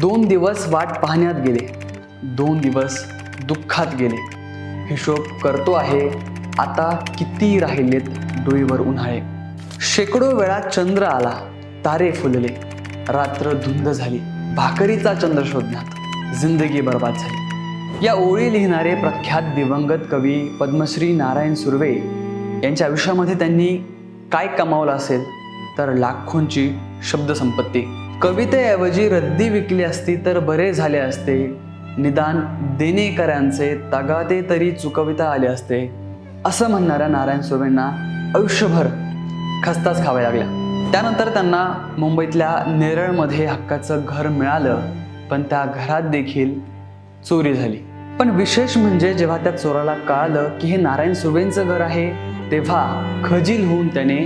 दोन दिवस वाट पाहण्यात गेले. दोन दिवस दुःखात गेले. हिशोब करतो आहे आता किती राहिलेत डोईवर उन्हाळे. शेकडो वेळा चंद्र आला तारे फुलले. रात्र धुंद झाली भाकरीचा चंद्र शोधण्यात. जिंदगी बर्बाद झाली. या ओळी लिहिणारे प्रख्यात दिवंगत कवी पद्मश्री नारायण सुर्वे यांच्या आयुष्यामध्ये त्यांनी काय कमावलं असेल तर लाखोंची शब्दसंपत्ती. कवितेऐवजी रद्दी विकली असती तर बरे झाले असते. निदान देणेकऱ्यांचे तगाते तरी चुकविता आले असते. असं म्हणणाऱ्या नारायण सुर्वेंना आयुष्यभर खस्ताच खाव्या लागल्या. त्यानंतर त्यांना मुंबईतल्या नेरळमध्ये हक्काचं घर मिळालं पण त्या घरात देखील चोरी झाली. पण विशेष म्हणजे जेव्हा त्या चोराला कळालं की हे नारायण सुर्वेंचं घर आहे तेव्हा खजील होऊन त्याने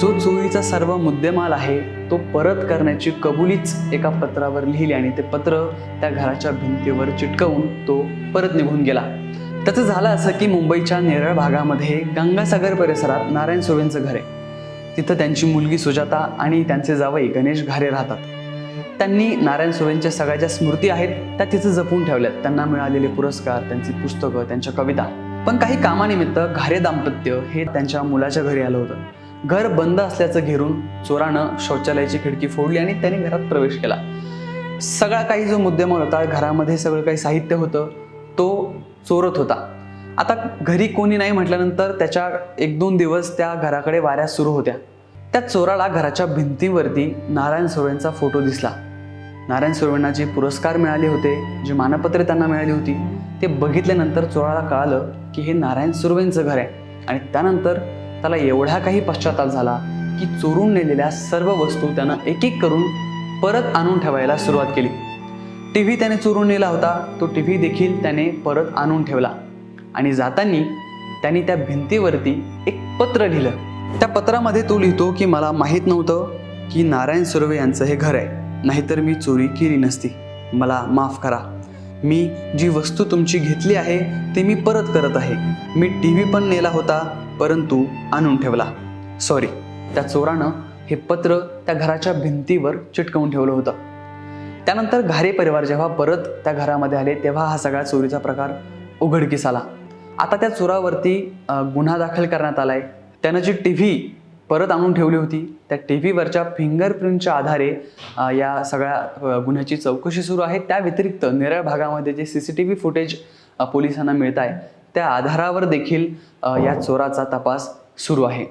जो चोरीचा सर्व मुद्देमाल आहे तो परत करण्याची कबुलीच एका पत्रावर लिहिली आणि ते पत्र त्या घराच्या भिंतीवर चिटकवून तो परत निघून गेला. त्याचं झालं असं की मुंबईच्या नेरळ भागामध्ये गंगासागर परिसरात नारायण सुर्वेंचं घर आहे. तिथं त्यांची मुलगी सुजाता आणि त्यांचे जावई गणेश घारे राहतात. त्यांनी नारायण सुर्वेंच्या सगळ्या ज्या स्मृती आहेत त्या तिथं जपून ठेवल्यात. त्यांना मिळालेले पुरस्कार त्यांची पुस्तकं त्यांच्या कविता. पण काही कामानिमित्त घारे दाम्पत्य हे त्यांच्या मुलाच्या घरी आलं होतं. घर बंद असल्याचं घेरून चोरानं शौचालयाची खिडकी फोडली आणि त्याने घरात प्रवेश केला. सगळा काही जो मुद्देमाल होता घरामध्ये सगळं काही साहित्य होतं तो चोरत होता. आता घरी कोणी नाही म्हटल्यानंतर त्याच्या एक दोन दिवस त्या घराकडे वाऱ्या सुरू होत्या. त्या चोराला घराच्या भिंतीवरती नारायण सुर्वेंचा फोटो दिसला. नारायण सुर्वेंना जे पुरस्कार मिळाले होते जी मानपत्रे त्यांना मिळाली होती ते बघितल्यानंतर चोराला कळालं की हे नारायण सुर्वेंचं घर आहे. आणि त्यानंतर त्याला एवढा काही पश्चाताप झाला की चोरून नेलेल्या सर्व वस्तू त्यानं एक एक करून परत आणून ठेवायला सुरुवात केली. टी व्ही त्याने चोरून नेला होता तो टी व्ही देखील त्याने परत आणून ठेवला. आणि जाताना त्यांनी त्या भिंतीवरती एक पत्र लिहिलं. त्या पत्रामध्ये तो लिहितो की मला माहीत नव्हतं की नारायण सुर्वे यांचं हे घर आहे. नाहीतर मी चोरी केली नसती. मला माफ करा. मी जी वस्तू तुमची घेतली आहे ती मी परत करत आहे. मी टी व्ही पण नेला होता परंतु आणून ठेवला. सॉरी त्या चोरानं हे पत्र त्या घराच्या भिंतीवर चिटकवून ठेवलं होतं. त्यानंतर घारे परिवार जेव्हा परत त्या घरामध्ये आले तेव्हा हा सगळा चोरीचा प्रकार उघडकीस आला. आता त्या चोरावरती गुन्हा दाखल करण्यात आलाय. त्यानं जी टी व्ही परत आणून ठेवली होती त्या टी व्हीवरच्या फिंगरप्रिंटच्या आधारे या सगळ्या गुन्ह्याची चौकशी सुरू आहे. त्या व्यतिरिक्त निरळ भागामध्ये जे C C T V footage पोलिसांना मिळत आहे त्या आधारावर देखील या चोराचा तपास सुरू आहे.